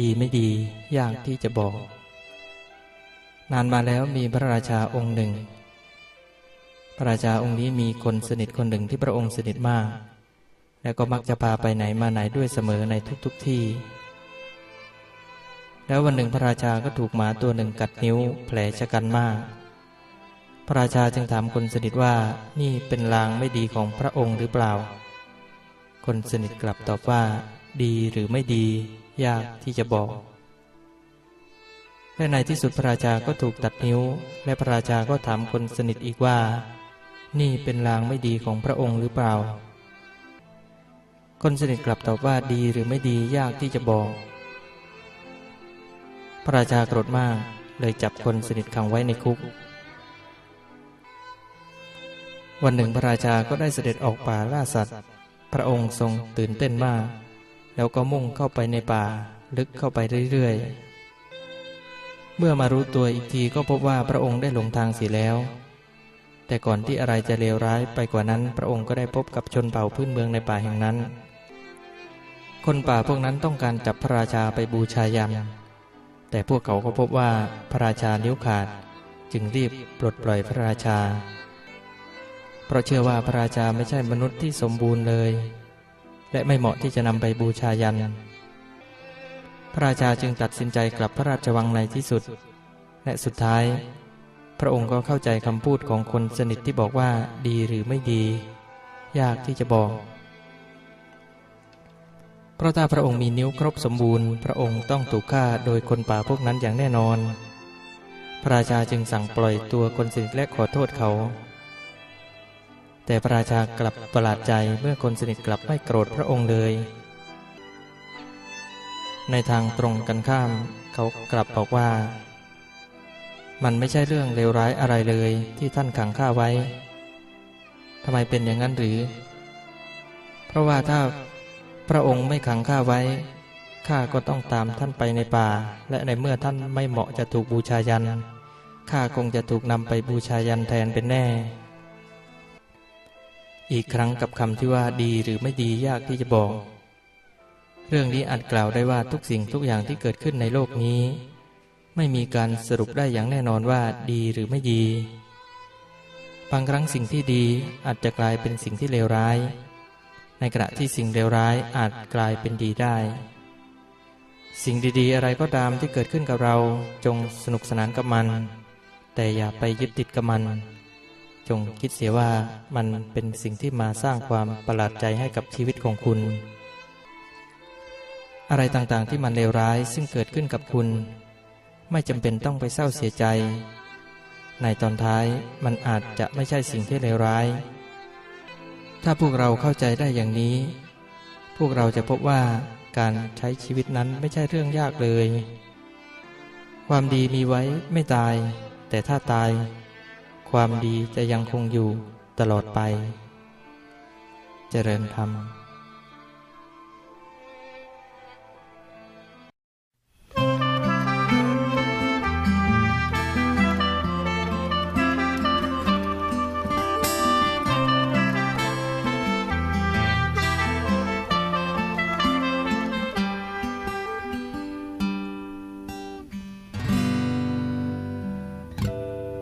ดีไม่ดียากที่จะบอก นานมาแล้วมีพระราชาองค์หนึ่ง พระราชาองค์นี้มีคนสนิทคนหนึ่งที่พระองค์สนิทมาก แล้วก็มักจะพาไปไหนมาไหนด้วยเสมอในทุกๆทที่ แล้ววันหนึ่งพระราชาก็ถูกหมาตัวหนึ่งกัดนิ้วแผลชะกันมาก พระราชาจึงถามคนสนิทว่านี่เป็นลางไม่ดีของพระองค์หรือเปล่า คนสนิทกลับตอบว่า ดีหรือไม่ดี ยากที่จะบอกและในที่สุดพระราชาก็ถูกตัดนิ้ว และพระราชาก็ถามคนสนิทอีกว่า นี่เป็นลางไม่ดีของพระองค์หรือเปล่า คนสนิทกลับตอบว่าดีหรือไม่ดียากที่จะบอก พระราชาโกรธมากเลยจับคนสนิทขังไว้ในคุก วันหนึ่งพระราชาก็ได้เสด็จออกป่าล่าสัตว์ พระองค์ทรงตื่นเต้นมาก แล้วก็มุ่งเข้าไปในป่า ลึกเข้าไปเรื่อยๆ เมื่อมารู้ตัวอีกทีก็พบว่าพระองค์ได้หลงทางเสียแล้ว แต่ก่อนที่อะไรจะเลวร้ายไปกว่านั้น พระองค์ก็ได้พบกับชนเผ่าพื้นเมืองในป่าแห่งนั้น คนป่าพวกนั้นต้องการจับพระราชาไปบูชายัน แต่พวกเขาก็พบว่าพระราชานิ้วขาด จึงรีบปลดปล่อยพระราชา เพราะเชื่อว่าพระราชาไม่ใช่มนุษย์ที่สมบูรณ์เลย และไม่เหมาะที่จะนำไปบูชายัน พระราชาจึงตัดสินใจกลับพระราชวังในที่สุด และสุดท้าย พระองค์ก็เข้าใจคำพูดของคนสนิทที่บอกว่าดีหรือไม่ดี ยากที่จะบอก เพราะถ้าพระองค์มีนิ้วครบสมบูรณ์ พระองค์ต้องถูกฆ่าโดยคนป่าพวกนั้นอย่างแน่นอน พระราชาจึงสั่งปล่อยตัวคนสนิทและขอโทษเขา แต่พระราชากลับประหลาดใจเมื่อคนสนิทกลับไม่โกรธพระองค์เลย ในทางตรงกันข้ามเขากลับบอกว่า มันไม่ใช่เรื่องเลวร้ายอะไรเลยที่ท่านขังข้าไว้ทำไมเป็นอย่างนั้นหรือ เพราะว่าถ้าพระองค์ไม่ขังข้าไว้ ข้าก็ต้องตามท่านไปในป่า และในเมื่อท่านไม่เหมาะจะถูกบูชายัน ข้าคงจะถูกนำไปบูชายันแทนเป็นแน่ อีกครั้งกับคำที่ว่าดีหรือไม่ดียากที่จะบอก เรื่องนี้อาจกล่าวได้ว่าทุกสิ่งทุกอย่างที่เกิดขึ้นในโลกนี้ ไม่มีการสรุปได้อย่างแน่นอนว่าดีหรือไม่ดี บางครั้งสิ่งที่ดีอาจจะกลายเป็นสิ่งที่เลวร้าย ในขณะที่สิ่งเลวร้ายอาจกลายเป็นดีได้ สิ่งดีๆ อะไรก็ตามที่เกิดขึ้นกับเราจงสนุกสนานกับมัน แต่อย่าไปยึดติดกับมัน จงคิดเสียว่ามันเป็นสิ่งที่มาสร้างความประหลาดใจให้กับชีวิตของคุณ อะไรต่างๆที่มันเลวร้ายซึ่งเกิดขึ้นกับคุณ ไม่จำเป็นต้องไปเศร้าเสียใจ ในตอนท้ายมันอาจจะไม่ใช่สิ่งที่เลวร้าย ถ้าพวกเราเข้าใจได้อย่างนี้ พวกเราจะพบว่าการใช้ชีวิตนั้นไม่ใช่เรื่องยากเลย ความดีมีไว้ไม่ตาย แต่ถ้าตาย ความดีจะยังคงอยู่ตลอดไป เจริญธรรม